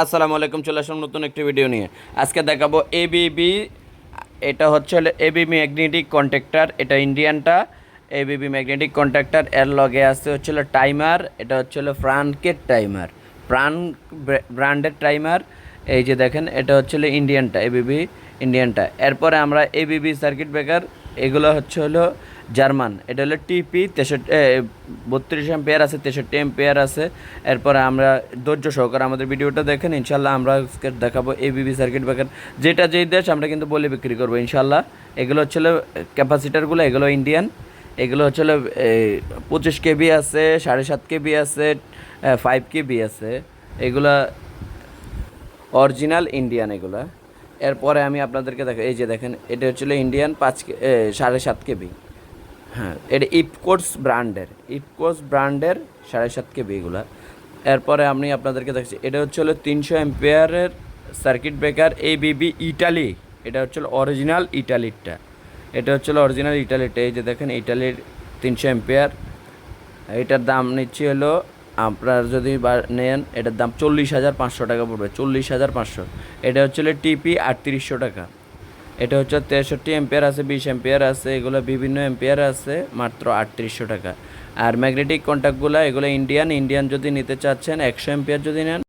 আসসালামু আলাইকুম, চলে আসলাম নতুন একটি ভিডিও নিয়ে। আজকে দেখাবো এবিবি এটা হচ্ছে হলো এবিবি ম্যাগনেটিক কন্ট্যাক্টর এটা ইন্ডিয়ানটা এবিবি ম্যাগনেটিক কন্ট্যাক্টর এর লগে আছে হচ্ছে হলো টাইমার এটা হচ্ছে হলো ফ্রানকের টাইমার প্রাণ ব্র্যান্ডের টাইমার এই যে দেখেন, এটা হচ্ছে হলো ইন্ডিয়ানটা এবিবি ইন্ডিয়ানটা এরপরে আমরা এবিবি সার্কিট ব্রেকার এগুলো হচ্ছে হলো জার্মান। এটা হলো টিপি তেষট্টি বত্রিশ এম্পিয়ার আছে, তেষট্টি এম্পিয়ার আছে। এরপরে আমরা ধৈর্য সহকারে আমাদের ভিডিওটা দেখেন, ইনশাল্লাহ আমরা দেখাবো এবিবি সার্কিট ব্রেকার যেটা যেই দেশ, আমরা কিন্তু বলে বিক্রি করব, ইনশাল্লাহ। এগুলো হচ্ছে ক্যাপাসিটারগুলো, এগুলো ইন্ডিয়ান এগুলো হচ্ছে পঁচিশ কেবি আছে, সাড়ে সাত কেবি আছে ফাইভ কেবি আছে। এগুলা অরিজিনাল ইন্ডিয়ান এগুলা। এরপরে আমি আপনাদেরকে দেখো, এই যে দেখেন, এটা হচ্ছিল ইন্ডিয়ান পাঁচ সাড়ে সাত কেবি। হ্যাঁ এটা ইপকোর্স ব্র্যান্ডের ইপকোর্স ব্র্যান্ডের সাড়ে সাত কেবি এগুলা এরপরে আমি আপনাদেরকে দেখছি এটা হচ্ছে হলো তিনশো এম্পিয়ারের সার্কিট ব্রেকার এই বিবি ইটালি এটা হচ্ছে অরিজিনাল ইটালিরটা এটা হচ্ছে অরিজিনাল ইটালিরটা এই যে দেখেন ইটালির তিনশো এম্পিয়ার এটার দাম নিচ্ছি হলো, আপনার যদি নেন, এটার দাম চল্লিশ হাজার পাঁচশো টাকা পড়বে, চল্লিশ হাজার পাঁচশো। এটা হচ্ছে টিপি আটত্রিশশো টাকা। এটা হচ্ছে তেষট্টি এম্পিয়ার আছে, বিশ এম্পিয়ার আছে, এগুলো বিভিন্ন এম্পিয়ার আছে, মাত্র আটত্রিশশো টাকা। আর ম্যাগনেটিক কন্ট্যাক্টগুলো এগুলো ইন্ডিয়ান ইন্ডিয়ান যদি নিতে চাচ্ছেন, একশো এম্পিয়ার যদি নেন